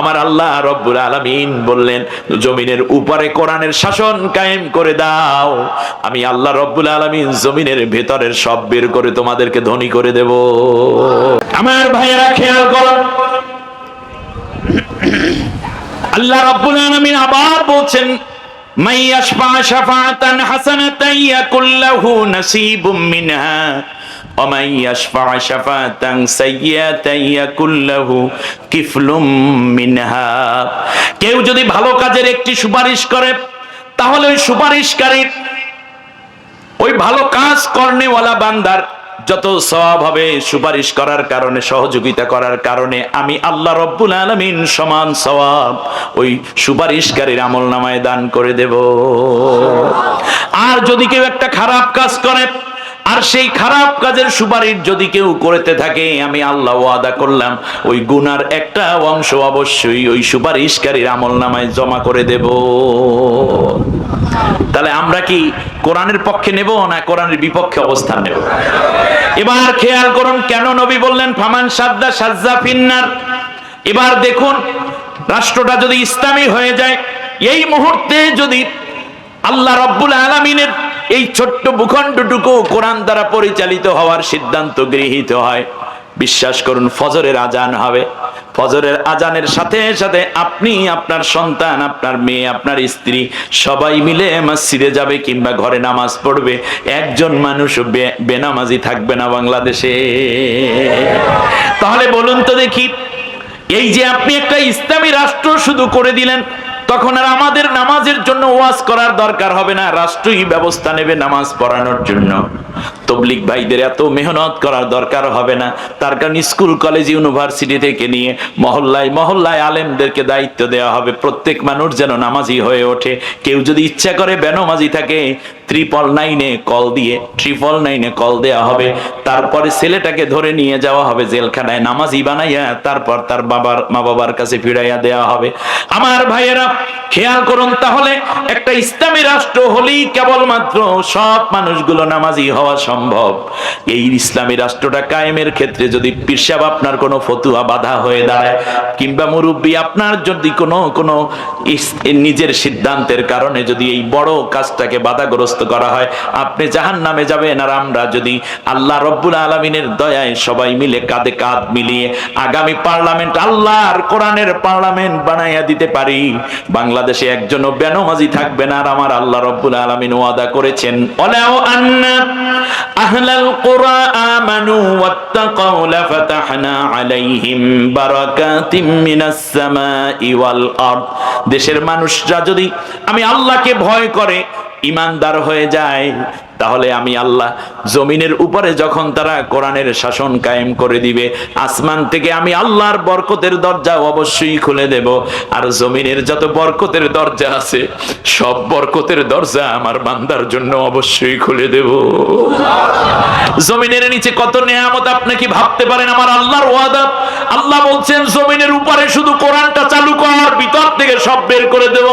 আমার আল্লাহ রব্বুল আলামিন বললেন, জমিনের উপরে কোরআনের শাসন কায়েম করে দাও। আমি আল্লাহ রব্বুল আলামিন জমিনের ভেতরের সব বের করে তোমাদেরকে ধনী করে দেব। আমার ভাইয়েরা, খেয়াল করো। আল্লাহ রব্বুল আলামিন আবার বলছেন মাই ইয়াশফা শাফাআতান হাসানাতান ইয়াকুল লাহু নাসিবুম মিনহা। ومن يشفع شفاعة سيئة يكن له كفل منها কেউ যদি ভালো কাজের একটি সুপারিশ করে তাহলে ওই সুপারিশকারীর ওই ভালো কাজ কর্নেওয়ালা বান্দার যত সওয়াব হবে সুপারিশ করার কারণে সহযোগিতা করার কারণে আমি আল্লাহ রব্বুল আলামিন সমান সওয়াব ওই সুপারিশকারীর আমল নামায় দান করে দেব আর যদি কেউ একটা খারাপ কাজ করে আর সেই খারাপ কাজের সুপারিশ যদি কেউ করতে থাকে, আমি আল্লাহ ওয়াদা করলাম, ওই গুনার একটা অংশ অবশ্যই ওই সুপারিশকারীর আমল নামায় জমা করে দেব। তাহলে আমরা কি কোরআনের পক্ষে নেব না কোরআনের বিপক্ষে অবস্থান নেব? এবার খেয়াল করুন, কেন নবী বললেন, ফামান সাদ্দা সাজ্জা ফিন্নার? এবার দেখুন, রাষ্ট্রটা যদি ইসলামী হয়ে যায়, এই মুহূর্তে যদি আল্লাহ রব্বুল আলমিনের এই ছোট্ট ভূখণ্ডটুকু কোরআন দ্বারা পরিচালিত হওয়ার সিদ্ধান্ত গৃহীত হয়। বিশ্বাস করুন, ফজরের আজান হবে। ফজরের আজানের সাথে সাথে আপনি, আপনার সন্তান, আপনার মেয়ে, আপনার স্ত্রী সবাই মিলে মসজিদে যাবে কিংবা ঘরে নামাজ পড়বে। একজন মানুষ বেনামাজি থাকবে না বাংলাদেশে। তাহলে বলুন তো দেখি, এই যে আপনি একটা ইসলামী রাষ্ট্র শুধু করে দিলেন তখন আর আমাদের নামাজের জন্য ওয়াজ করার দরকার হবে না। রাষ্ট্রই ব্যবস্থা নেবে নামাজ পড়ানোর জন্য। তবলিক ভাইদের এত মেহনত করার দরকার হবে না। তার কারণ স্কুল, কলেজ, ইউনিভার্সিটি থেকে নিয়ে মহল্লায় মহল্লায় আলেমদেরকে দায়িত্ব দেওয়া হবে। প্রত্যেক মানুষ যেন নামাজি হয়ে ওঠে। কেউ যদি ইচ্ছা করে বেনমাজি থাকে ত্রিপল নাইনে কল দিয়ে ট্রিপল নাইনে কল দেওয়া হবে। তারপরে ছেলেটাকে ধরে নিয়ে যাওয়া হবে জেলখানায় নামাজি বানাইয়া, তারপর তার বাবার, মা বাবার কাছে ফিরাইয়া দেওয়া হবে। আমার ভাইয়েরা, খেয়াল করুন তাহলে, একটা ইসলামী রাষ্ট্র হলেই কেবলমাত্র সব মানুষগুলো নামাজি হওয়া সম্ভব। এই ইসলামী রাষ্ট্রটা কায়েমের ক্ষেত্রে যদি পিরসাব আপনার কোনো ফতুয়া বাধা হয়ে দাঁড়ায়, কিংবা মুরব্বী আপনার যদি কোনো কোনো নিজের সিদ্ধান্তের কারণে যদি এই বড় কাজটাকে বাধাগ্রস্ত করা হয়, আপনি জাহান নামে যাবেন আর আমরা যদি আল্লাহ রব্বুল আলমিনের দয়ায় সবাই মিলে কাঁধে কাঁধ মিলিয়ে আগামী পার্লামেন্ট আল্লাহর কোরআনের পার্লামেন্ট বানাইয়া দিতে পারি। বাংলাদেশে একজনও বেনমাজি থাকবে না আর আমার আল্লাহ রব্বুল আলমিন ওয়াদা করেছেন ওলাও আন্না আহলাল কুরা আমানু ওয়াত্তাকাউ লাফাতাহনা আলাইহিম বারাকাতিম মিনাস সামাই ওয়াল দেশের মানুষরা যদি আমি আল্লাহকে ভয় করে ইমানদার হয়ে যায়, তাহলে আমি আল্লাহ জমিনের উপরে যখন তারা কোরআনের শাসন কায়েম করে দিবে, আসমান থেকে আমি আল্লাহর বরকতের দরজা অবশ্যই খুলে দেব। আর জমিনের যত বরকতের দরজা আছে, সব বরকতের দরজা আমার বান্দার জন্য অবশ্যই খুলে দেব। জমিনের নিচে কত নেয়ামত, আপনি কি ভাবতে পারেন আমার আল্লাহর ওয়াদা? আল্লাহ বলছেন, জমিনের উপরে শুধু কোরআনটা চালু কর ভিতর থেকে সব বের করে দেব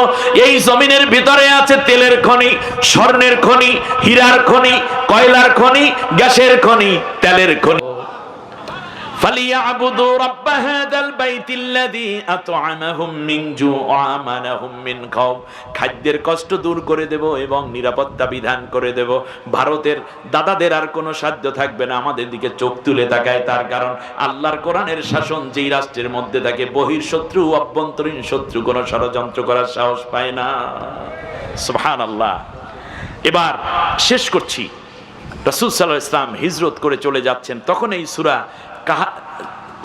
এই জমিনের ভিতরে আছে তেলের খনি, স্বর্ণের খনি, হীরার খনি, কয়লার খনি, গ্যাসের খনি, তেলের খনি। فليعبدوا رب هذا البيت الذي أطعمهم من جوع وآمنهم من خوف খাদ্যের কষ্ট দূর করে দেব এবং নিরাপত্তা বিধান করে দেব ভারতের দাদাদের আর কোনো সাধ্য থাকবে না আমাদের দিকে চোখ তুলে তাকায় তার কারণ আল্লাহর কোরআনের শাসন যেই রাষ্ট্রের মধ্যে থাকে বহির শত্রু অভ্যন্তরীণ শত্রু কোনো ষড়যন্ত্র করার সাহস পায় না সুবহান আল্লাহ এবার শেষ করছি রসুল সাল্লাহ ইসলাম হিজরত করে চলে যাচ্ছেন তখন এই সুরা কাহা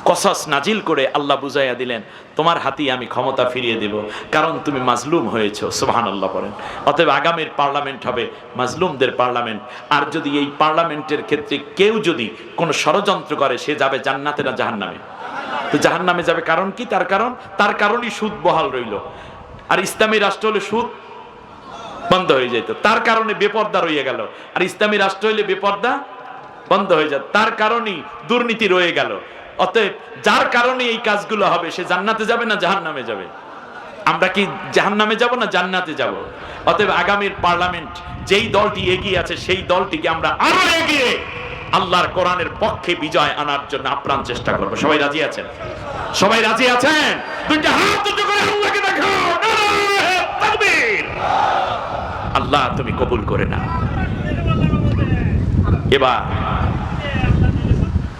কসাস নাজিল করে আল্লাহ বুঝাইয়া দিলেন, তোমার হাতি আমি ক্ষমতা ফিরিয়ে দেব, কারণ তুমি মাজলুম হয়েছো। সুবহান আল্লাহ বলেন। অতএব আগামীর পার্লামেন্ট হবে মাজলুমদের পার্লামেন্ট। আর যদি এই পার্লামেন্টের ক্ষেত্রে কেউ যদি কোনো ষড়যন্ত্র করে, সে যাবে জান্নাতে না জাহান্নামে? তো জাহান্নামে যাবে কারণ কি? তার কারণ, তার কারণই সুদ বহাল রইল। আর ইসলামী রাষ্ট্র হলে সুদ বন্ধ হয়ে যেত তার কারণে বেপর্দা রয়ে গেল। আর ইসলামী রাষ্ট্র হইলে বেপর্দা বন্ধ হয়ে যায়। তার কারণেই দুর্নীতি রয়ে গেল। অতএব যার কারণে এই কাজগুলো হবে, সে জান্নাতে যাবে না জাহান নামে যাবে? আমরা কি জাহান নামে যাব না জান্নাতে যাব? অতএব আগামীর পার্লামেন্ট যেই দলটি এগিয়ে আছে, সেই দলটিকে আমরা আরও এগিয়ে আল্লাহর কোরআনের পক্ষে বিজয় আনার জন্য আপ্রাণ চেষ্টা করব। সবাই রাজি আছেন? সবাই রাজি আছেন? আল্লাহ, তুমি কবুল করে না এবার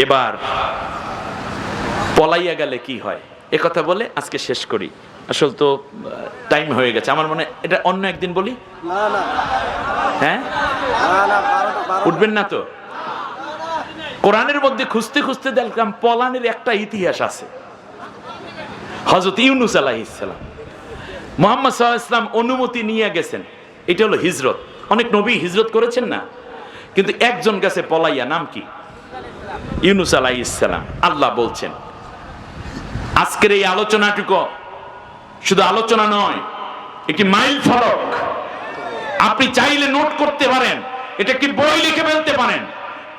এবার পলাইয়া গেলে কি হয়? এ কথা বলে আজকে শেষ করি। আসল তো টাইম হয়ে গেছে। আমার মনে এটা অন্য একদিন বলি? হ্যাঁ? উঠবেন না তো। কোরআনের মধ্যে খুঁজতে খুঁজতে দেখলাম পলানের একটা ইতিহাস আছে। হজরত ইউনুস আলাহিসাল্লাম মোহাম্মদ ইসলাম অনুমতি নিয়ে গেছেন। এটা হলো হিজরত। অনেক নবী হিজরত করেছেন না? কিন্তু একজন গেছে পলাইয়া নাম কি? ইউনুস আলাহ ইসলাম আল্লাহ বলছেন, আজকের এই আলোচনাটুকু শুধু আলোচনা নয়, একটি মাইল ফলক। আপনি চাইলে নোট করতে পারেন, এটা একটি বই লিখে ফেলতে পারেন।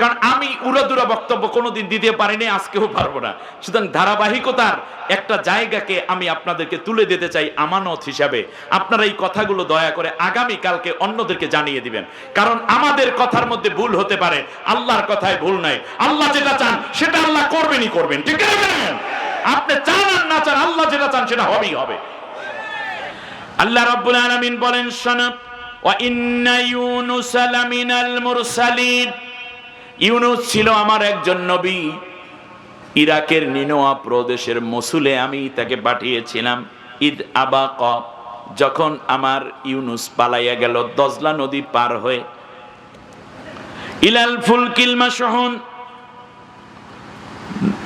কারণ আমি উড়াদুরা বক্তব্য কোনোদিন দিতে পারিনি, আজকেও পারব না। সুতরাং ধারাবাহিকতার একটা জায়গাকে আমি আপনাদেরকে তুলে দিতে চাই আমানত হিসাবে। আপনারা এই কথাগুলো দয়া করে আগামী কালকে অন্যদেরকে জানিয়ে দিবেন। কারণ আমাদের কথার মধ্যে ভুল হতে পারে, আল্লাহর কথায় ভুল নাই আল্লাহ যেটা চান, সেটা আল্লাহ করবেনই করবেন, ঠিক আছে আপনি চান আর না চান, আল্লাহ যেটা চান সেটা হবেই হবে। আল্লাহ রাব্বুল আলামিন বলেন, শোনো, ওয়া ইন্না ইউনুস লামিনাল মুরসালিন। ইউনুস ছিল আমার একজন নবী। ইরাকের নিনোয়া প্রদেশের মসুলে আমি তাকে পাঠিয়েছিলাম। ঈদ আবা ক যখন আমার ইউনুস পালাইয়া গেল দজলা নদী পার হয়ে। ইলাল ফুলকিল মাসহুন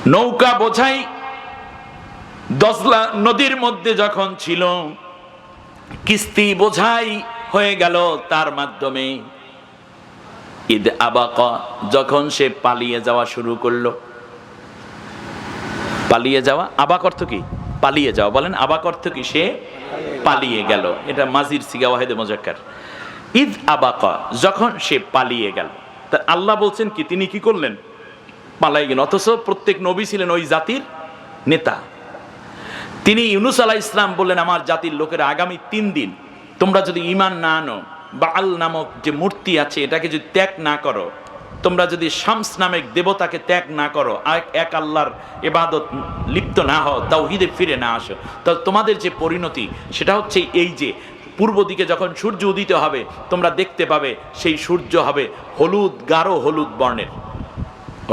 নৌকা বোঝাই দজলা নদীর মধ্যে যখন ছিল, কিস্তি বোঝাই হয়ে গেল তার মাধ্যমে। ঈদ আবাকা, যখন সে পালিয়ে যাওয়া শুরু করল। পালিয়ে যাওয়া, আবাক অর্থ কি? পালিয়ে যাওয়া। বলেন, আবাক অর্থ কি? সে পালিয়ে গেল। এটা মাজির সিগা ওয়াহেদে মোজাক্কার। ঈদ আবাকা, যখন সে পালিয়ে গেল। তা আল্লাহ বলছেন কি, তিনি কি করলেন? পালাই গেলেন। অথচ প্রত্যেক নবী ছিলেন ওই জাতির নেতা। তিনি ইউনুস আলাহ ইসলাম বললেন, আমার জাতির লোকেরা আগামী তিন দিন, তোমরা যদি ইমান না আনো বাল নামক যে মূর্তি আছে, এটাকে যদি ত্যাগ না করো, তোমরা যদি শামস নামক দেবতাকে ত্যাগ না করো এক আল্লাহর এবাদত লিপ্ত না হও তাও হিদে ফিরে না আসো তো তোমাদের যে পরিণতি, সেটা হচ্ছে এই যে, পূর্ব দিকে যখন সূর্য উদিত হবে, তোমরা দেখতে পাবে সেই সূর্য হবে হলুদ, গাঢ় হলুদ বর্ণের।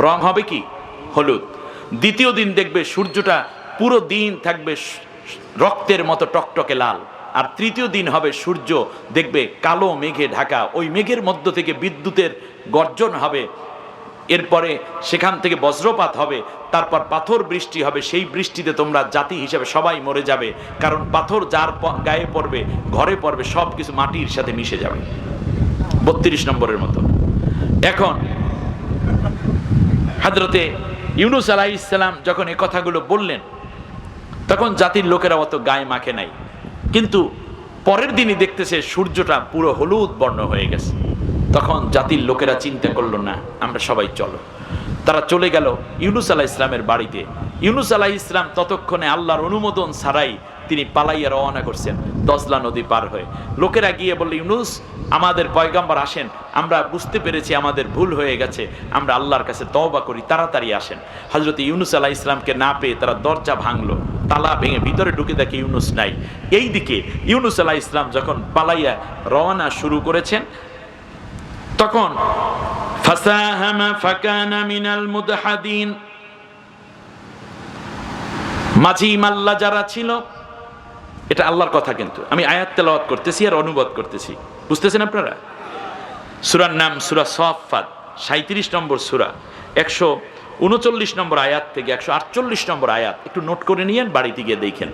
রং হবে কি? হলুদ। দ্বিতীয় দিন দেখবে সূর্যটা পুরো দিন থাকবে রক্তের মতো টকটকে লাল। আর তৃতীয় দিন হবে সূর্য, দেখবে কালো মেঘে ঢাকা। ওই মেঘের মধ্য থেকে বিদ্যুতের গর্জন হবে। এরপরে সেখান থেকে বজ্রপাত হবে, তারপর পাথর বৃষ্টি হবে। সেই বৃষ্টিতে তোমরা জাতি হিসাবে সবাই মরে যাবে, কারণ পাথর যার গায়ে পড়বে, ঘরে পড়বে সব কিছু মাটির সাথে মিশে যাবে। বত্রিশ নম্বরের মতো। এখন হাজরতে ইউনুস আলাহ ইসলাম যখন এ কথাগুলো বললেন, তখন জাতির লোকেরা অত গায়ে মাখে নাই। কিন্তু পরের দিনই দেখতেছে সূর্যটা পুরো হলুদ বর্ণ হয়ে গেছে। তখন জাতির লোকেরা চিন্তা করল, না, আমরা সবাই চলো। তারা চলে গেল ইউনুস আলাহ ইসলামের বাড়িতে। ইউনুস আলাহ ইসলাম ততক্ষণে আল্লাহর অনুমোদন ছাড়াই তিনি পালাইয়া রওনা করছেন দজলা নদী পার হয়ে। লোকেরা গিয়ে বলল, ইউনুস, আমাদের পয়গাম্বার আসেন। আমরা বুঝতে পেরেছি আমাদের ভুল হয়ে গেছে। আমরা আল্লাহর কাছে তওবা করি, তাড়াতাড়ি আসেন। হজরত ইউনুস আলাহ ইসলামকে না পেয়ে তারা দরজা ভাঙলো, তালা ভেঙে ভিতরে ঢুকে দেখে ইউনুস নাই। এই দিকে ইউনুস আলাহ ইসলাম যখন পালাইয়া রওনা শুরু করেছেন, তখন মাঝি মাল্লা যারা ছিল এটা আল্লাহর কথা কিন্তু। আমি আয়াত তেলাওয়াত করতেছি আর অনুবাদ করতেছি। বুঝতেছেন আপনারা? সুরার নাম সুরা সফাত সাঁত্রিশ নম্বর সুরা, একশো উনচল্লিশ নম্বর আয়াত থেকে একশো আটচল্লিশ নম্বর আয়াত। একটু নোট করে নিয়েন, বাড়িতে গিয়ে দেখেন।